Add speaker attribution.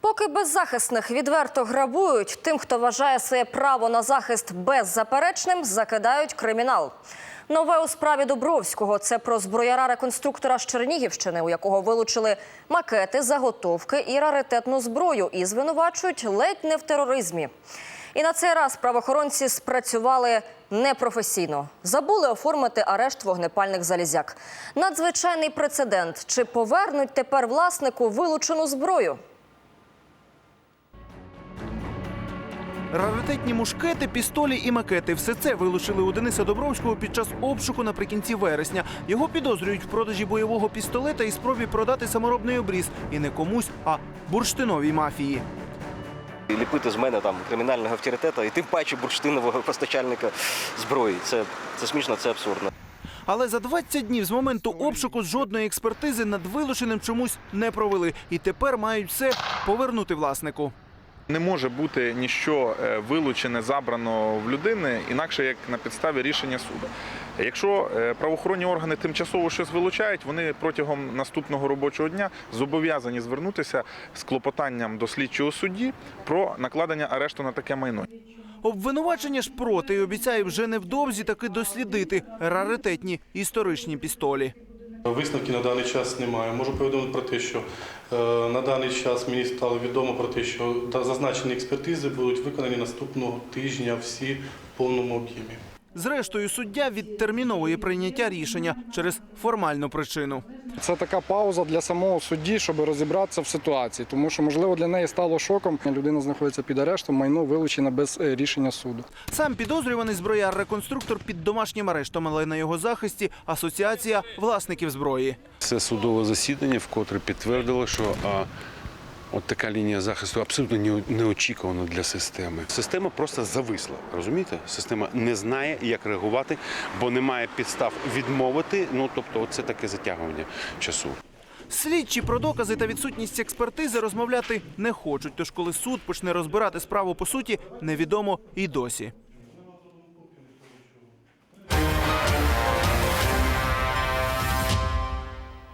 Speaker 1: Поки беззахисних відверто грабують, тим, хто вважає своє право на захист беззаперечним, закидають кримінал. Нове у справі Дубровського це про зброяра-реконструктора з Чернігівщини, у якого вилучили макети, заготовки і раритетну зброю, і звинувачують ледь не в тероризмі. І на цей раз правоохоронці спрацювали непрофесійно. Забули оформити арешт вогнепальних залізяк. Надзвичайний прецедент. Чи повернуть тепер власнику вилучену зброю?
Speaker 2: Раритетні мушкети, пістолі і макети все це вилучили у Дениса Добровського під час обшуку наприкінці вересня. Його підозрюють в продажі бойового пістолета і спробі продати саморобний обріз. І не комусь, а бурштиновій мафії.
Speaker 3: І ліпити з мене там кримінального авторитета і тим паче бурштинового постачальника зброї. Це, це смішно, це абсурдно.
Speaker 2: Але за 20 днів з моменту обшуку жодної експертизи над вилученим чомусь не провели. І тепер мають все повернути власнику.
Speaker 4: Не може бути ніщо е, вилучене, забрано в людини, інакше як на підставі рішення суду. Якщо е, правоохоронні органи тимчасово щось вилучають, вони протягом наступного робочого дня зобов'язані звернутися з клопотанням до слідчого судді про накладення арешту на таке майно.
Speaker 2: Обвинувачення ж проти і обіцяє вже невдовзі таки дослідити раритетні історичні пістолі.
Speaker 5: Висновки на даний час немає. Можу повідомити про те, що е, на даний час мені стало відомо про те, що зазначені експертизи будуть виконані наступного тижня всі в повному об'ємі.
Speaker 2: Зрештою, суддя відтерміновує прийняття рішення через формальну причину.
Speaker 6: Це така пауза для самого судді, щоб розібратися в ситуації, тому що можливо для неї стало шоком. Людина знаходиться під арештом, майно вилучено без е, рішення суду.
Speaker 2: Сам підозрюваний зброяр-реконструктор під домашнім арештом, але на його захисті асоціація власників зброї.
Speaker 7: Це судове засідання, вкотре підтвердило, що от така лінія захисту абсолютно неочікувана для системи. Система просто зависла. Розумієте? Система не знає, як реагувати, бо немає підстав відмовити. Ну тобто, це таке затягування часу.
Speaker 2: Слідчі про докази та відсутність експертизи розмовляти не хочуть. Тож, коли суд почне розбирати справу по суті, невідомо і досі.